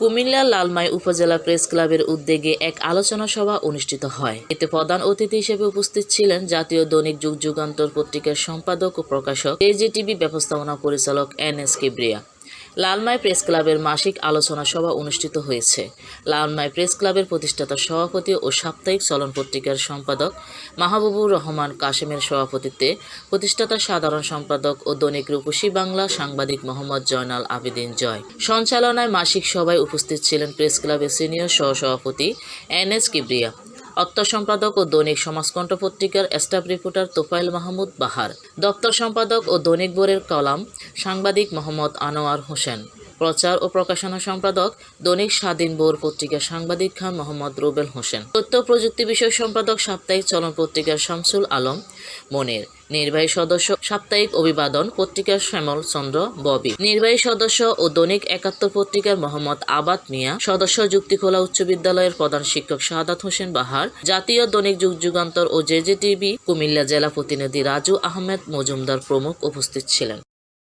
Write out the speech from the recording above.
কুমিল্লার লালমাই উপজেলা প্রেস ক্লাবের উদ্যোগে এক আলোচনা সভা অনুষ্ঠিত হয়। এতে প্রধান অতিথি হিসেবে উপস্থিত ছিলেন জাতীয় দৈনিক যুগ যুগান্তর পত্রিকার সম্পাদক ও প্রকাশক এজিটিভি ব্যবস্থাপনা পরিচালক N S Kibria. Lalmai press ক্লাবের মাসিক আলোচনা সভা অনুষ্ঠিত হয়েছে। লালমাই প্রেস ক্লাবের প্রতিষ্ঠাতা সভাপতি ও সাপ্তাহিক চলন পত্রিকার সম্পাদক মাহবুবুর রহমান কাশেমের সভাপতিত্বে প্রতিষ্ঠাতা সাধারণ সম্পাদক ও দৈনিক রূপসী বাংলা সাংবাদিক মোহাম্মদ জয়নাল আবেদিন জয়। সঞ্চালনায় মাসিক সভায় উপস্থিত ছিলেন প্রেস ক্লাবের সিনিয়র সহসভাপতি এন এস কিবরিয়া। অর্থ সম্পাদক ও দৈনিক সমাজকণ্ঠ পত্রিকার স্টাফ রিপোর্টার তোফাইল মাহমুদ বাহার, দপ্তর সম্পাদক ও দৈনিক বোরের কলাম সাংবাদিক মোহাম্মদ আনোয়ার হোসেন। প্রচার ও প্রকাশনা সম্পাদক দৈনিক স্বাধীন বোর পত্রিকার সাংবাদিক খান মোহাম্মদ রুবেল হোসেন। তথ্য প্রযুক্তি বিষয়ক সম্পাদক সাপ্তাহিক চলন পত্রিকার শামসুল আলম মনির। নির্বাহী সদস্য সাপ্তাহিক অভিবাদন পত্রিকার শ্যামল চন্দ্র ববি। নির্বাহী সদস্য ও দৈনিক একাত্তর পত্রিকার মোহাম্মদ আবাদ মিয়া। সদস্য যুক্তিখোলা উচ্চ বিদ্যালয়ের প্রধান শিক্ষক শাহাদাত হোসেন বাহার। জাতীয় দৈনিক যুগ যুগান্তর ও জেজেটিভি কুমিল্লা জেলা প্রতিনিধি রাজু আহমেদ মজুমদার প্রমুখ উপস্থিত ছিলেন।